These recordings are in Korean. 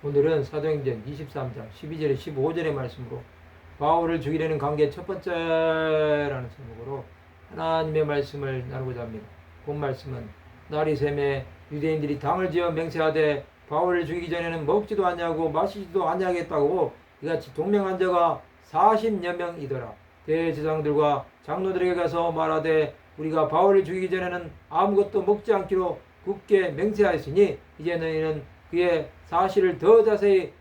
오늘은 사도행전 23장 12절에 15절의 말씀으로 바울을 죽이려는 관계 첫 번째라는 제목으로 하나님의 말씀을 나누고자 합니다. 본 말씀은 날이 샘에 유대인들이 당을 지어 맹세하되 바울을 죽이기 전에는 먹지도 않냐고 마시지도 않냐겠다고 이같이 동명한 자가 40여 명이더라. 대제사장들과 장로들에게 가서 말하되 우리가 바울을 죽이기 전에는 아무것도 먹지 않기로 굳게 맹세하였으니 이제 너희는 그의 사실을 더 자세히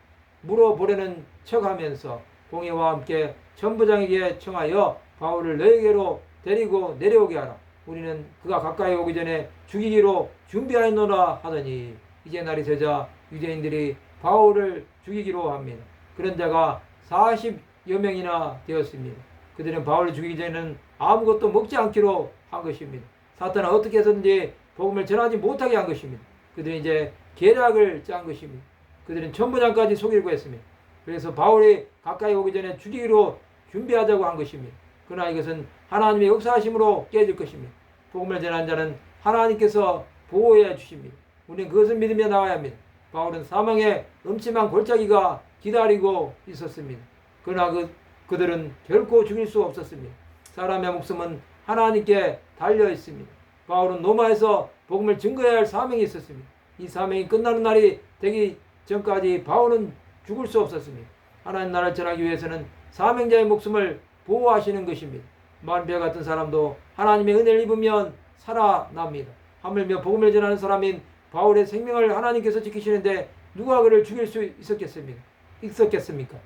물어보려는 척하면서 공회와 함께 천부장에게 청하여 바울을 너에게로 데리고 내려오게 하라. 우리는 그가 가까이 오기 전에 죽이기로 준비하였노라 하더니 이제 날이 새자 유대인들이 바울을 죽이기로 합니다. 그런 자가 40여 명이나 되었습니다. 그들은 바울을 죽이기 전에는 아무것도 먹지 않기로 한 것입니다. 사탄은 어떻게 해서든지 복음을 전하지 못하게 한 것입니다. 그들은 이제 계략을 짠 것입니다. 그들은 천부장까지 속이려고 했습니다. 그래서 바울이 가까이 오기 전에 죽이기로 준비하자고 한 것입니다. 그러나 이것은 하나님의 역사하심으로 깨질 것입니다. 복음을 전한 자는 하나님께서 보호해 주십니다. 우리는 그것을 믿으며 나가야 합니다. 바울은 사망의 음침한 골짜기가 기다리고 있었습니다. 그러나 그, 그들은 결코 죽일 수 없었습니다. 사람의 목숨은 하나님께 달려 있습니다. 바울은 로마에서 복음을 증거해야 할 사명이 있었습니다. 이 사명이 끝나는 날이 되기 전까지 바울은 죽을 수 없었습니다. 하나님 나라를 전하기 위해서는 사명자의 목숨을 보호하시는 것입니다. 만배 같은 사람도 하나님의 은혜를 입으면 살아납니다. 하물며 복음을 전하는 사람인 바울의 생명을 하나님께서 지키시는데 누가 그를 죽일 수 있었겠습니까? 있었겠습니까?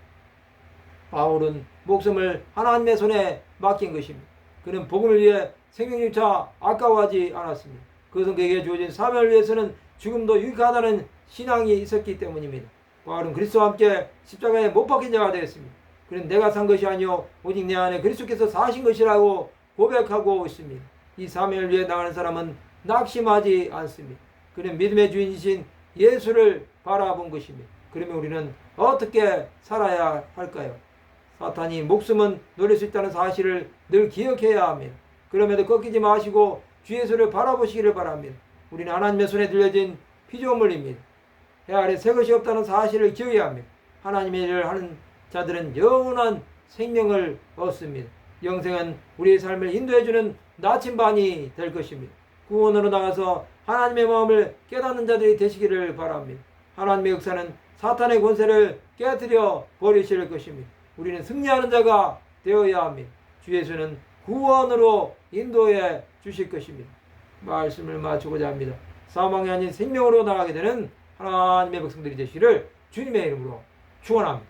바울은 목숨을 하나님의 손에 맡긴 것입니다. 그는 복음을 위해 생명조차 아까워하지 않았습니다. 그것은 그에게 주어진 사명을 위해서는 죽음도 유익하다는 신앙이 있었기 때문입니다. 바울은 그리스도와 함께 십자가에 못 박힌 자가 되었습니다. 그는 내가 산 것이 아니요 오직 내 안에 그리스도께서 사신 것이라고 고백하고 있습니다. 이 사명을 위해 나가는 사람은 낙심하지 않습니다. 그는 믿음의 주인이신 예수를 바라본 것입니다. 그러면 우리는 어떻게 살아야 할까요? 사탄이 목숨은 노릴 수 있다는 사실을 늘 기억해야 합니다. 그럼에도 꺾이지 마시고 주 예수를 바라보시기를 바랍니다. 우리는 하나님의 손에 들려진 피조물입니다. 해 아래 새 것이 없다는 사실을 기억해야 합니다. 하나님의 일을 하는 자들은 영원한 생명을 얻습니다. 영생은 우리의 삶을 인도해주는 나침반이 될 것입니다. 구원으로 나가서 하나님의 마음을 깨닫는 자들이 되시기를 바랍니다. 하나님의 역사는 사탄의 권세를 깨뜨려 버리실 것입니다. 우리는 승리하는 자가 되어야 합니다. 주 예수는 구원으로 인도해 주실 것입니다. 말씀을 마치고자 합니다. 사망이 아닌 생명으로 나가게 되는 하나님의 백성들이 되시기를 주님의 이름으로 축원합니다.